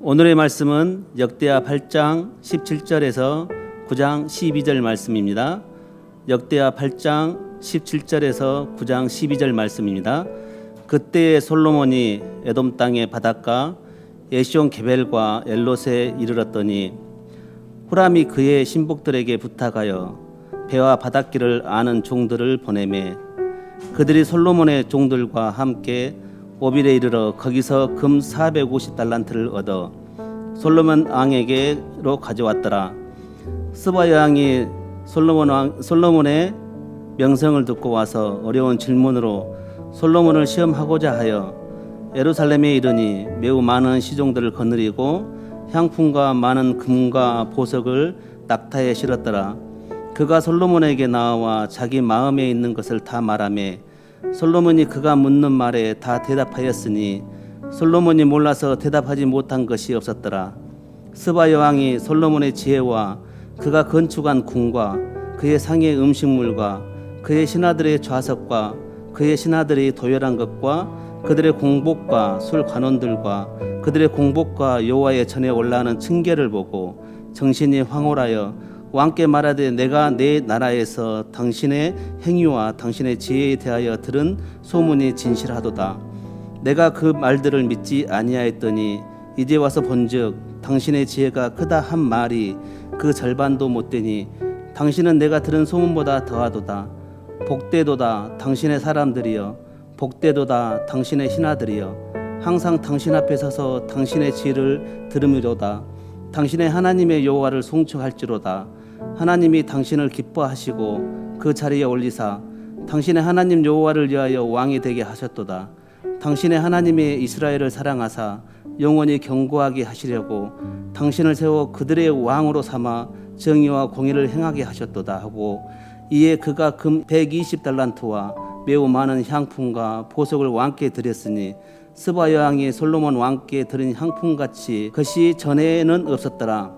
오늘의 말씀은 역대하 8장 17절에서 9장 12절 말씀입니다. 역대하 8장 17절에서 9장 12절 말씀입니다. 그때에 솔로몬이 에돔 땅의 바닷가 에시온 게벨과 엘롯에 이르렀더니 후람이 그의 신복들에게 부탁하여 배와 바닷길을 아는 종들을 보내매 그들이 솔로몬의 종들과 함께 오빌에 이르러 거기서 금 450달란트를 얻어 솔로몬 왕에게로 가져왔더라. 스바 여왕이 솔로몬 왕 솔로몬의 명성을 듣고 와서 어려운 질문으로 솔로몬을 시험하고자 하여 예루살렘에 이르니 매우 많은 시종들을 거느리고 향품과 많은 금과 보석을 낙타에 실었더라. 그가 솔로몬에게 나와 자기 마음에 있는 것을 다 말하매 솔로몬이 그가 묻는 말에 다 대답하였으니 솔로몬이 몰라서 대답하지 못한 것이 없었더라. 스바 여왕이 솔로몬의 지혜와 그가 건축한 궁과 그의 상의 음식물과 그의 신하들의 좌석과 그의 신하들이 도열한 것과 그들의 공복과 술 관원들과 그들의 공복과 여호와의 전에 올라가는 층계를 보고 정신이 황홀하여 왕께 말하되 내가 내 나라에서 당신의 행위와 당신의 지혜에 대하여 들은 소문이 진실하도다. 내가 그 말들을 믿지 아니하였더니 이제 와서 본즉 당신의 지혜가 크다 한 말이 그 절반도 못 되니 당신은 내가 들은 소문보다 더하도다. 복되도다 당신의 사람들이여 복되도다 당신의 신하들이여 항상 당신 앞에 서서 당신의 지혜를 들음이로다. 당신의 하나님의 여호와를 송축할지로다. 하나님이 당신을 기뻐하시고 그 자리에 올리사 당신의 하나님 여호와를 위하여 왕이 되게 하셨도다. 당신의 하나님의 이스라엘을 사랑하사 영원히 경고하게 하시려고 당신을 세워 그들의 왕으로 삼아 정의와 공의를 행하게 하셨도다 하고 이에 그가 금 120달란트와 매우 많은 향품과 보석을 왕께 드렸으니 스바 여왕이 솔로몬 왕께 드린 향품같이 그것이 전에는 없었더라.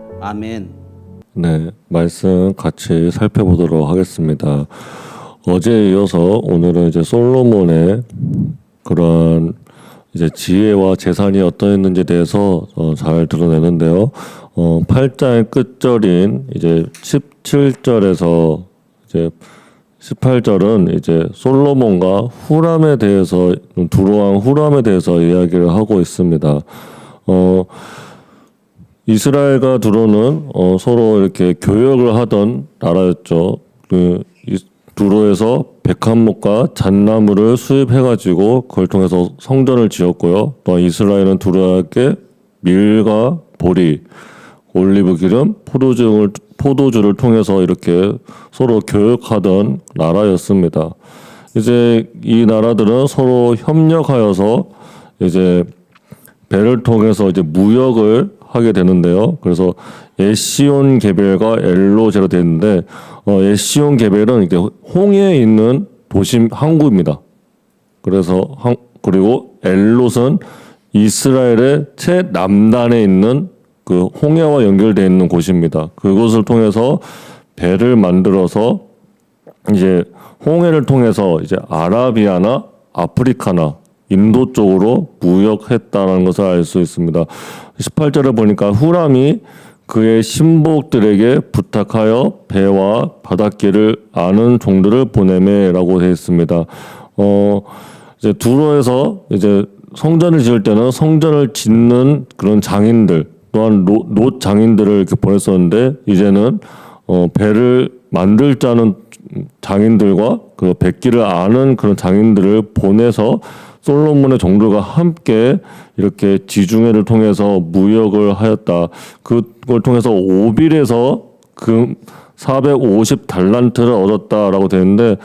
아멘. 네, 말씀 같이 살펴보도록 하겠습니다. 어제에 이어서 오늘은 이제 솔로몬의 그러한 이제 지혜와 재산이 어떠했는지에 대해서 어, 잘 드러내는데요. 어, 8장의 끝절인 이제 17절에서 이제 18절은 이제 솔로몬과 후람에 대해서 두로왕 후람에 대해서 이야기를 하고 있습니다. 어, 이스라엘과 두로는 어, 서로 이렇게 교역을 하던 나라였죠. 그 이, 두로에서 백합목과 잣나무를 수입해가지고 그걸 통해서 성전을 지었고요. 또 이스라엘은 두로에게 밀과 보리, 올리브 기름, 포도주를 포도주를 통해서 이렇게 서로 교역하던 나라였습니다. 이제 이 나라들은 서로 협력하여서 이제 배를 통해서 이제 무역을 하게 되는데요. 그래서 에시온 개벨과 엘로 제로 되는데 어, 에시온 개벨은 이게 홍해에 있는 도심 항구입니다. 그래서 항, 그리고 엘롯은 이스라엘의 최남단에 있는 그 홍해와 연결되어 있는 곳입니다. 그곳을 통해서 배를 만들어서 이제 홍해를 통해서 이제 아라비아나 아프리카나 인도 쪽으로 무역했다는 것을 알 수 있습니다. 18절에 보니까 후람이 그의 신복들에게 부탁하여 배와 바닷길을 아는 종들을 보내매라고 되어 있습니다. 어, 이제 두로에서 이제 성전을 지을 때는 성전을 짓는 그런 장인들 또한 노, 노 장인들을 이렇게 보냈었는데 이제는 어, 배를 만들 자는 장인들과 그 백기를 아는 그런 장인들을 보내서 솔로몬의 종들과 함께 이렇게 지중해를 통해서 무역을 하였다. 그걸 통해서 오빌에서 금 450 달란트를 얻었다라고 되는데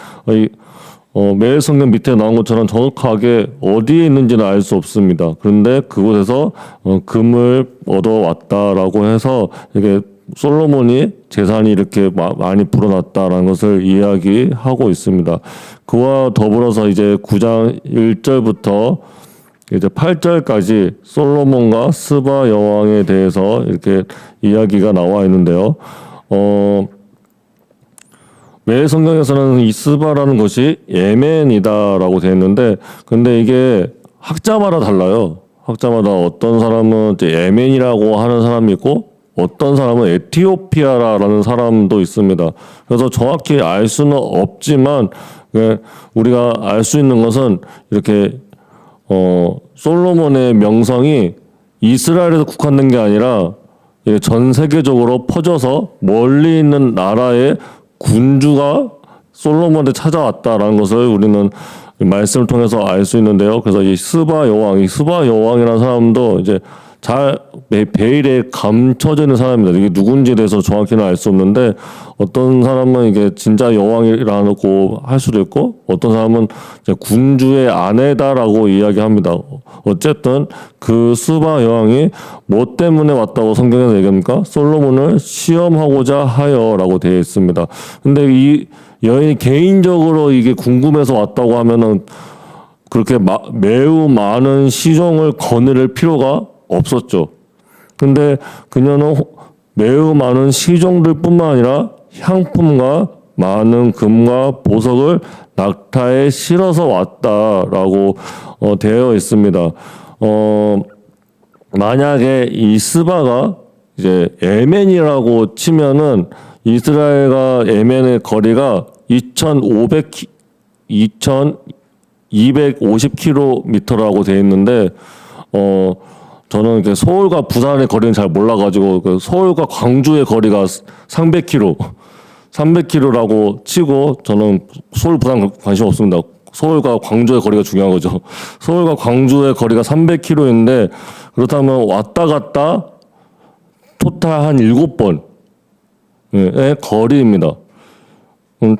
어, 매일 성경 밑에 나온 것처럼 정확하게 어디에 있는지는 알 수 없습니다. 그런데 그곳에서 어, 금을 얻어왔다라고 해서 이게 솔로몬이 재산이 이렇게 마- 많이 불어났다라는 것을 이야기하고 있습니다. 그와 더불어서 이제 9장 1절부터 이제 8절까지 솔로몬과 스바 여왕에 대해서 이렇게 이야기가 나와 있는데요. 어, 매 성경에서는 이 스바라는 것이 예멘이다라고 되어 있는데 근데 이게 학자마다 달라요. 학자마다 어떤 사람은 예멘이라고 하는 사람이 있고 어떤 사람은 에티오피아라는 사람도 있습니다. 그래서 정확히 알 수는 없지만 예, 우리가 알 수 있는 것은 이렇게 어, 솔로몬의 명성이 이스라엘에서 국한된 게 아니라 전 세계적으로 퍼져서 멀리 있는 나라의 군주가 솔로몬에 찾아왔다라는 것을 우리는 말씀을 통해서 알 수 있는데요. 그래서 이 스바 여왕, 이 스바 여왕이라는 사람도 이제 잘 베- 베일에 감춰져 있는 사람입니다. 이게 누군지에 대해서 정확히는 알 수 없는데 어떤 사람은 이게 진짜 여왕이라고 할 수도 있고 어떤 사람은 군주의 아내다라고 이야기합니다. 어쨌든 그 스바 여왕이 뭐 때문에 왔다고 성경에서 얘기합니까? 솔로몬을 시험하고자 하여라고 되어 있습니다. 근데 이 여인이 개인적으로 이게 궁금해서 왔다고 하면은 그렇게 마- 매우 많은 시종을 거느릴 필요가 없었죠. 근데 그녀는 호- 매우 많은 시종들 뿐만 아니라 향품과 많은 금과 보석을 낙타에 실어서 왔다라고 어, 되어 있습니다. 어, 만약에 이 스바가 이제 에멘이라고 치면은 이스라엘과 에멘의 거리가 2,500 2,250km라고 되어 있는데 어 저는 이렇게 서울과 부산의 거리는 잘 몰라가지고 그 서울과 광주의 거리가 300km, 300km라고 치고 저는 서울 부산 관심 없습니다. 서울과 광주의 거리가 중요한 거죠. 서울과 광주의 거리가 300km인데 그렇다면 왔다 갔다 토탈 한 7번의 거리입니다. 음,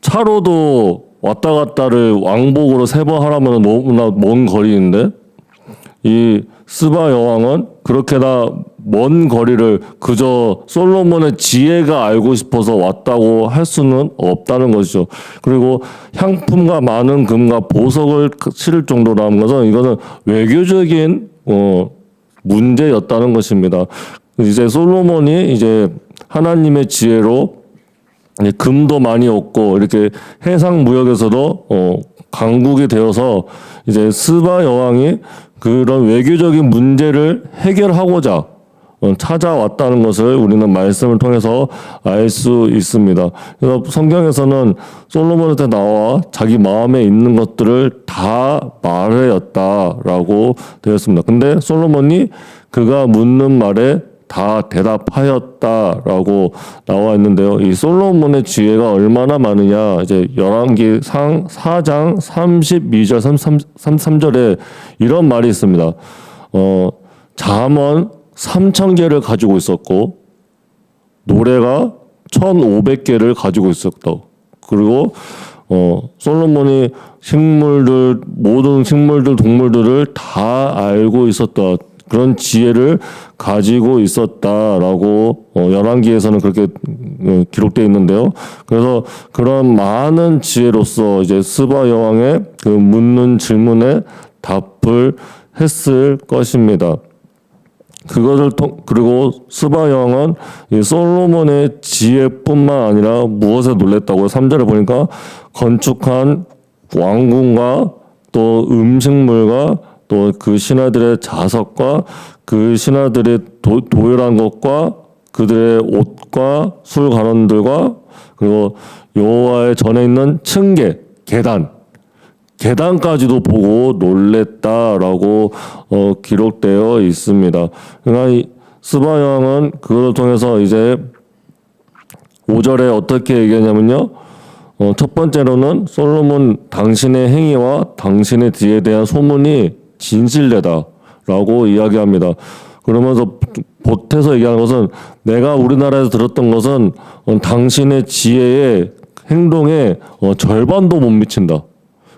차로도 왔다 갔다를 왕복으로 세 번 하라면 너무나 먼 거리인데 이 스바 여왕은 그렇게나 먼 거리를 그저 솔로몬의 지혜가 알고 싶어서 왔다고 할 수는 없다는 것이죠. 그리고 향품과 많은 금과 보석을 실을 정도라는 것은 이것은 외교적인 어, 문제였다는 것입니다. 이제 솔로몬이 이제 하나님의 지혜로 금도 많이 얻고 이렇게 해상 무역에서도 어 강국이 되어서 이제 스바 여왕이 그런 외교적인 문제를 해결하고자 어, 찾아왔다는 것을 우리는 말씀을 통해서 알 수 있습니다. 그래서 성경에서는 솔로몬한테 나와 자기 마음에 있는 것들을 다 말하였다라고 되었습니다. 근데 솔로몬이 그가 묻는 말에 다 대답하였다라고 나와 있는데요. 이 솔로몬의 지혜가 얼마나 많으냐. 이제 열왕기 상 4장 32절 33, 33절에 이런 말이 있습니다. 어, 잠언 3천 개를 가지고 있었고 노래가 1,500개를 가지고 있었다. 그리고 어, 솔로몬이 식물들 모든 식물들 동물들을 다 알고 있었다. 그런 지혜를 가지고 있었다라고 어, 열왕기에서는 그렇게 어, 기록되어 있는데요. 그래서 그런 많은 지혜로서 이제 스바 여왕의 그 묻는 질문에 답을 했을 것입니다. 그것을 통 그리고 스바 여왕은 이 솔로몬의 지혜뿐만 아니라 무엇에 놀랬다고 3절에 보니까 건축한 왕궁과 또 음식물과 또 그 신하들의 자석과 그 신하들의 도, 도열한 것과 그들의 옷과 술 관원들과 그리고 여호와의 전에 있는 층계 계단 계단까지도 보고 놀랬다라고 어, 기록되어 있습니다. 그러니까 이 스바 여왕은 그걸 통해서 이제 5절에 어떻게 얘기하냐면요. 어, 첫 번째로는 솔로몬 당신의 행위와 당신의 뒤에 대한 소문이 진실되다라고 이야기합니다. 그러면서 보태서 얘기하는 것은 내가 우리나라에서 들었던 것은 어, 당신의 지혜에 행동에 어, 절반도 못 미친다.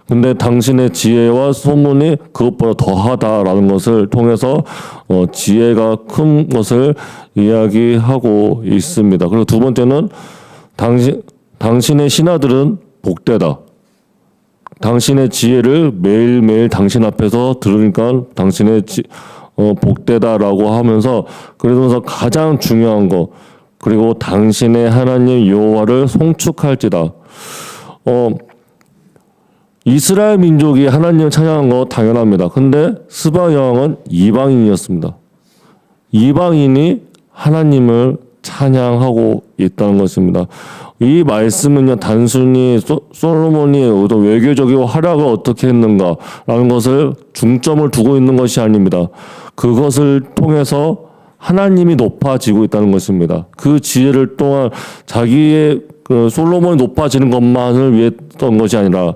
근데 당신의 지혜와 소문이 그것보다 더하다라는 것을 통해서 어, 지혜가 큰 것을 이야기하고 있습니다. 그리고 두 번째는 당신 당신의 신하들은 복되다. 당신의 지혜를 매일매일 당신 앞에서 들으니까 당신의 지, 어, 복되다라고 하면서 그러면서 가장 중요한 거 그리고 당신의 하나님 여호와를 송축할지다. 어 이스라엘 민족이 하나님을 찬양한 거 당연합니다. 근데 스바 여왕은 이방인이었습니다. 이방인이 하나님을 찬양하고 있다는 것입니다. 이 말씀은요 단순히 소, 솔로몬이 어떤 외교적이고 활약을 어떻게 했는가라는 것을 중점을 두고 있는 것이 아닙니다. 그것을 통해서 하나님이 높아지고 있다는 것입니다. 그 지혜를 또한 자기의 그 솔로몬이 높아지는 것만을 위했던 것이 아니라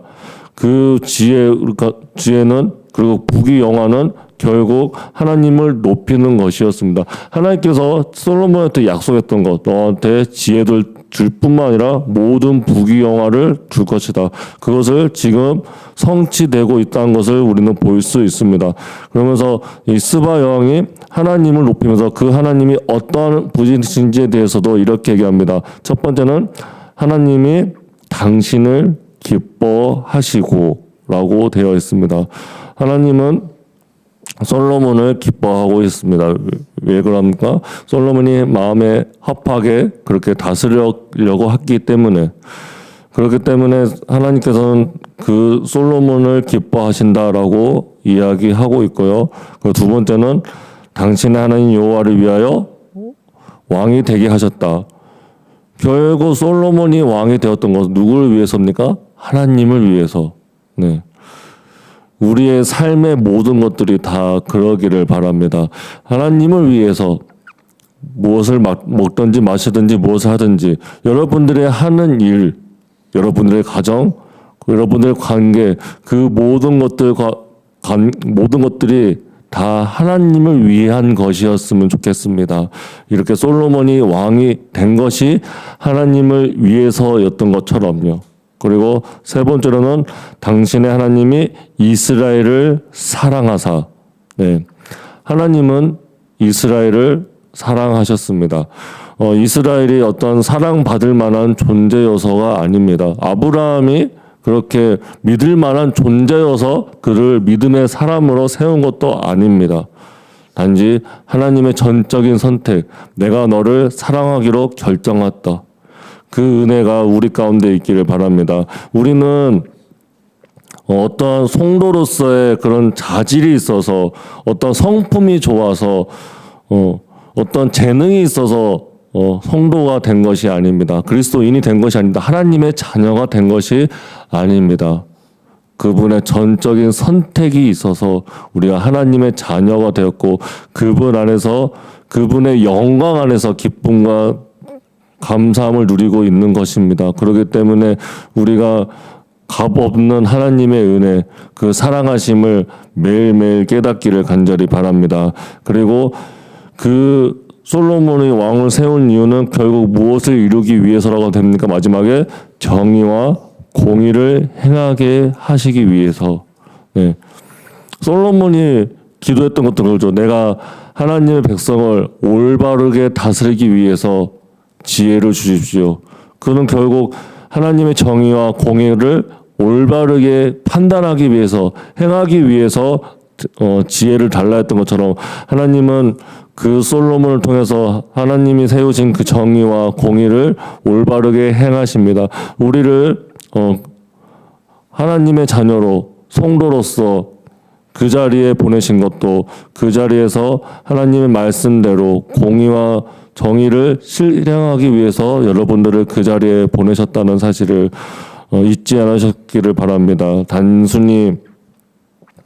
그 지혜 그러니까 지혜는 그리고 부귀 영화는 결국 하나님을 높이는 것이었습니다. 하나님께서 솔로몬한테 약속했던 것, 너한테 지혜를 줄 뿐만 아니라 모든 부귀 영화를 줄 것이다. 그것을 지금 성취되고 있다는 것을 우리는 볼 수 있습니다. 그러면서 이 스바 여왕이 하나님을 높이면서 그 하나님이 어떠한 분이신지에 대해서도 이렇게 얘기합니다. 첫 번째는 하나님이 당신을 기뻐하시고 라고 되어 있습니다. 하나님은 솔로몬을 기뻐하고 있습니다. 왜 그럽니까? 솔로몬이 마음에 합하게 그렇게 다스리려고 했기 때문에 그렇기 때문에 하나님께서는 그 솔로몬을 기뻐하신다라고 이야기하고 있고요. 그 두 번째는 당신의 하나님 여호와를 위하여 왕이 되게 하셨다. 결국 솔로몬이 왕이 되었던 것은 누구를 위해서입니까? 하나님을 위해서. 네. 우리의 삶의 모든 것들이 다 그러기를 바랍니다. 하나님을 위해서 무엇을 막- 먹든지 마시든지 무엇을 하든지 여러분들의 하는 일, 여러분들의 가정, 여러분들의 관계 그 모든 것들과 관, 모든 것들이 다 하나님을 위한 것이었으면 좋겠습니다. 이렇게 솔로몬이 왕이 된 것이 하나님을 위해서였던 것처럼요. 그리고 세 번째로는 당신의 하나님이 이스라엘을 사랑하사. 네. 하나님은 이스라엘을 사랑하셨습니다. 어, 이스라엘이 어떤 사랑받을 만한 존재여서가 아닙니다. 아브라함이 그렇게 믿을 만한 존재여서 그를 믿음의 사람으로 세운 것도 아닙니다. 단지 하나님의 전적인 선택, 내가 너를 사랑하기로 결정했다. 그 은혜가 우리 가운데 있기를 바랍니다. 우리는 어떠한 성도로서의 그런 자질이 있어서 어떤 성품이 좋아서 어, 어떤 재능이 있어서 어, 성도가 된 것이 아닙니다. 그리스도인이 된 것이 아닙니다. 하나님의 자녀가 된 것이 아닙니다. 그분의 전적인 선택이 있어서 우리가 하나님의 자녀가 되었고 그분 안에서 그분의 영광 안에서 기쁨과 감사함을 누리고 있는 것입니다. 그렇기 때문에 우리가 값 없는 하나님의 은혜, 그 사랑하심을 매일매일 깨닫기를 간절히 바랍니다. 그리고 그 솔로몬이 왕을 세운 이유는 결국 무엇을 이루기 위해서라고 됩니까? 마지막에 정의와 공의를 행하게 하시기 위해서. 네. 솔로몬이 기도했던 것도 그러죠. 내가 하나님의 백성을 올바르게 다스리기 위해서 지혜를 주십시오. 그는 결국 하나님의 정의와 공의를 올바르게 판단하기 위해서 행하기 위해서 어, 지혜를 달라 했던 것처럼 하나님은 그 솔로몬을 통해서 하나님이 세우신 그 정의와 공의를 올바르게 행하십니다. 우리를 어, 하나님의 자녀로 성도로서 그 자리에 보내신 것도 그 자리에서 하나님의 말씀대로 공의와 정의를 실행하기 위해서 여러분들을 그 자리에 보내셨다는 사실을 어, 잊지 않으셨기를 바랍니다. 단순히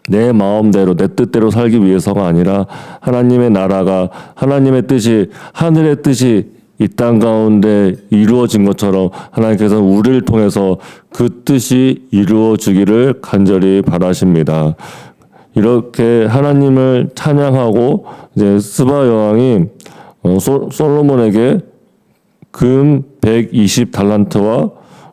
내 마음대로 내 뜻대로 살기 위해서가 아니라 하나님의 나라가 하나님의 뜻이 하늘의 뜻이 이 땅 가운데 이루어진 것처럼 하나님께서 우리를 통해서 그 뜻이 이루어지기를 간절히 바라십니다. 이렇게 하나님을 찬양하고 이제 스바 여왕이 어, 솔- 솔로몬에게 금 120 달란트와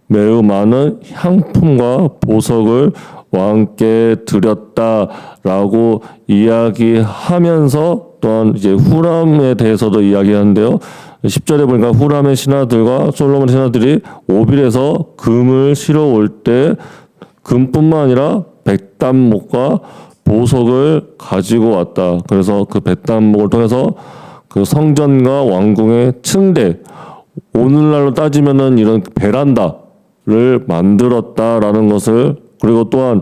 매우 많은 향품과 보석을 왕께 드렸다라고 이야기하면서 또한 이제 후람에 대해서도 이야기하는데요. 10절에 보니까 후람의 신하들과 솔로몬의 신하들이 오빌에서 금을 실어 올 때 금뿐만 아니라 백단목과 보석을 가지고 왔다. 그래서 그 백단목을 통해서 그 성전과 왕궁의 층대 오늘날로 따지면은 이런 베란다를 만들었다라는 것을 그리고 또한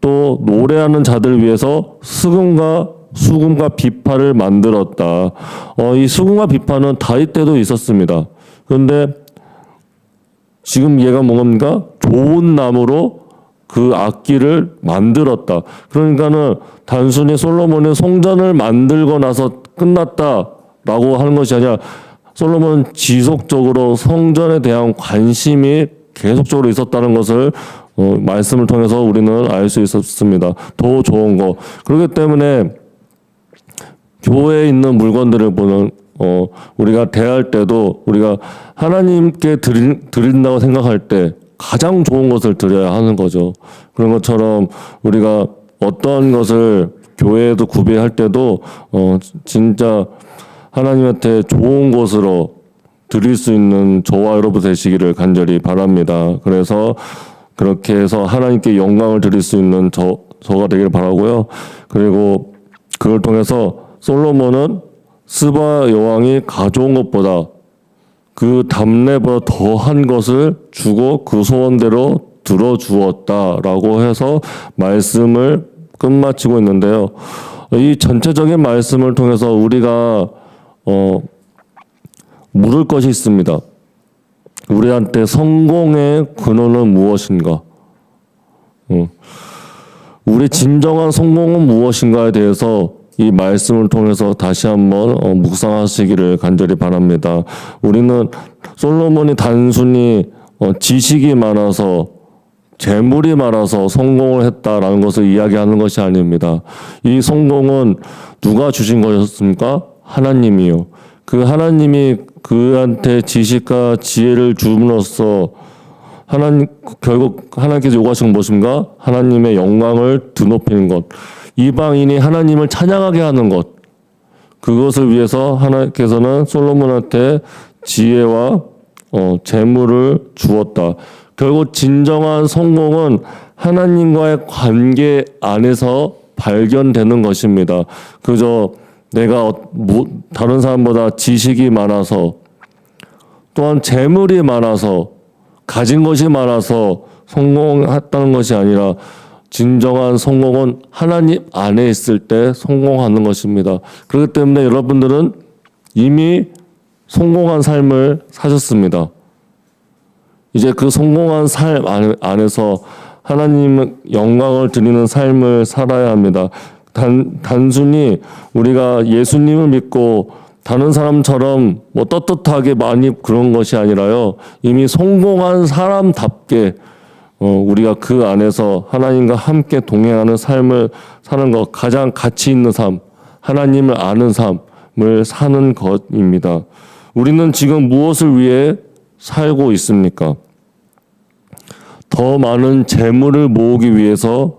또 노래하는 자들 위해서 수금과 수금과 비파를 만들었다. 어, 이 수금과 비파는 다윗 때도 있었습니다. 그런데 지금 얘가 뭔가 좋은 나무로 그 악기를 만들었다. 그러니까는 단순히 솔로몬이 성전을 만들고 나서 끝났다 라고 하는 것이 아니라 솔로몬은 지속적으로 성전에 대한 관심이 계속적으로 있었다는 것을 어, 말씀을 통해서 우리는 알 수 있었습니다. 더 좋은 거. 그렇기 때문에 교회에 있는 물건들을 보는 어 우리가 대할 때도 우리가 하나님께 드린, 드린다고 생각할 때 가장 좋은 것을 드려야 하는 거죠. 그런 것처럼 우리가 어떤 것을 교회에도 구비할 때도 어 진짜 하나님한테 좋은 것으로 드릴 수 있는 저와 여러분 되시기를 간절히 바랍니다. 그래서 그렇게 해서 하나님께 영광을 드릴 수 있는 저 저가 되기를 바라고요. 그리고 그걸 통해서 솔로몬은 스바 여왕이 가져온 것보다 그 담내보다 더한 것을 주고 그 소원대로 들어주었다라고 해서 말씀을 끝마치고 있는데요. 이 전체적인 말씀을 통해서 우리가 어, 물을 것이 있습니다. 우리한테 성공의 근원은 무엇인가? 어. 우리 진정한 성공은 무엇인가에 대해서 이 말씀을 통해서 다시 한번 어, 묵상하시기를 간절히 바랍니다. 우리는 솔로몬이 단순히 어, 지식이 많아서 재물이 많아서 성공을 했다라는 것을 이야기하는 것이 아닙니다. 이 성공은 누가 주신 것이었습니까? 하나님이요. 그 하나님이 그한테 지식과 지혜를 줌으로써 하나님 결국 하나님께서 요구하신 무엇인가? 하나님의 영광을 드높이는 것. 이방인이 하나님을 찬양하게 하는 것. 그것을 위해서 하나님께서는 솔로몬한테 지혜와 어, 재물을 주었다. 결국 진정한 성공은 하나님과의 관계 안에서 발견되는 것입니다. 그저 내가 어- 뭐- 다른 사람보다 지식이 많아서 또한 재물이 많아서 가진 것이 많아서 성공했다는 것이 아니라 진정한 성공은 하나님 안에 있을 때 성공하는 것입니다. 그렇기 때문에 여러분들은 이미 성공한 삶을 사셨습니다. 이제 그 성공한 삶 안- 안에서 하나님 영광을 드리는 삶을 살아야 합니다. 단, 단순히 우리가 예수님을 믿고 다른 사람처럼 뭐 떳떳하게 많이 그런 것이 아니라요. 이미 성공한 사람답게 어, 우리가 그 안에서 하나님과 함께 동행하는 삶을 사는 것 가장 가치 있는 삶, 하나님을 아는 삶을 사는 것입니다. 우리는 지금 무엇을 위해 살고 있습니까? 더 많은 재물을 모으기 위해서입니까?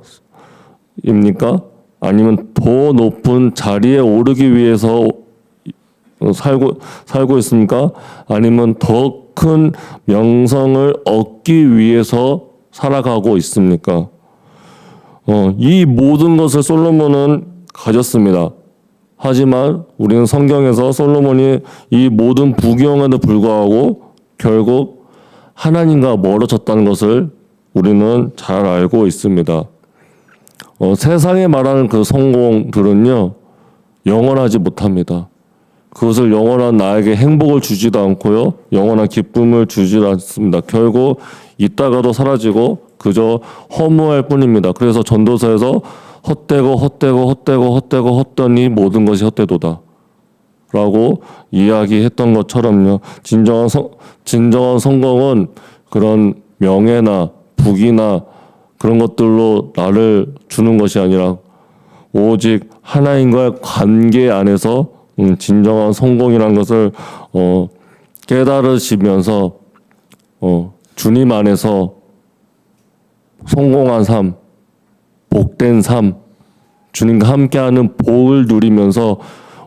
아니면 더 높은 자리에 오르기 위해서 어, 살고 살고 있습니까? 아니면 더 큰 명성을 얻기 위해서 살아가고 있습니까? 어, 이 모든 것을 솔로몬은 가졌습니다. 하지만 우리는 성경에서 솔로몬이 이 모든 부경에도 불구하고 결국 하나님과 멀어졌다는 것을 우리는 잘 알고 있습니다. 어, 세상에 말하는 그 성공들은요, 영원하지 못합니다. 그것을 영원한 나에게 행복을 주지도 않고요, 영원한 기쁨을 주지도 않습니다. 결국 있다가도 사라지고 그저 허무할 뿐입니다. 그래서 전도서에서 헛되고 헛되고 헛되고 헛되고 헛되니 모든 것이 헛되도다. 라고 이야기했던 것처럼요. 진정한 성, 진정한 성공은 그런 명예나 부귀나 그런 것들로 나를 주는 것이 아니라 오직 하나님과의 관계 안에서 음, 진정한 성공이라는 것을 어, 깨달으시면서 어, 주님 안에서 성공한 삶, 복된 삶, 주님과 함께하는 복을 누리면서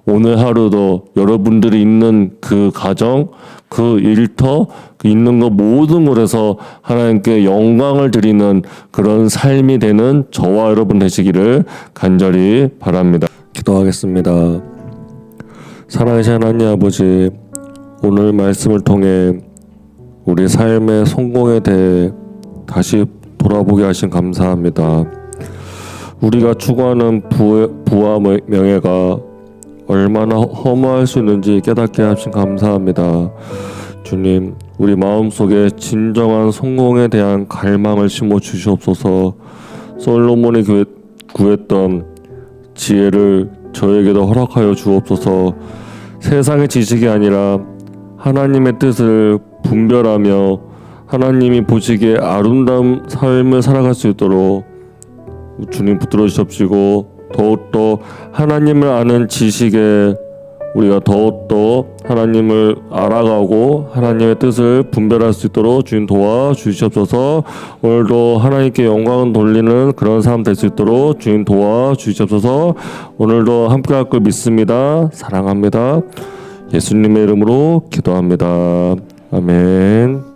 오늘 하루도 여러분들이 있는 그 가정, 그 일터, 그 있는 것 모든 곳에서 하나님께 영광을 드리는 그런 삶이 되는 저와 여러분 되시기를 간절히 바랍니다. 기도하겠습니다. 사랑하신 하나님 아버지, 오늘 말씀을 통해 우리 삶의 성공에 대해 다시 돌아보게 하신 감사합니다. 우리가 추구하는 부, 부와 뭐, 명예가 얼마나 허무할 수 있는지 깨닫게 하신 감사합니다. 주님, 우리 마음속에 진정한 성공에 대한 갈망을 심어 주시옵소서. 솔로몬이 구했, 구했던 지혜를 저에게도 허락하여 주옵소서. 세상의 지식이 아니라 하나님의 뜻을 분별하며 하나님이 보시기에 아름다운 삶을 살아갈 수 있도록 주님 붙들어 주십시고 더욱더 하나님을 아는 지식에 우리가 더욱더 하나님을 알아가고 하나님의 뜻을 분별할 수 있도록 주님 도와 주시옵소서. 오늘도 하나님께 영광을 돌리는 그런 삶될수 있도록 주님 도와 주시옵소서. 오늘도 함께 할 걸 믿습니다. 사랑합니다. 예수님의 이름으로 기도합니다. 아멘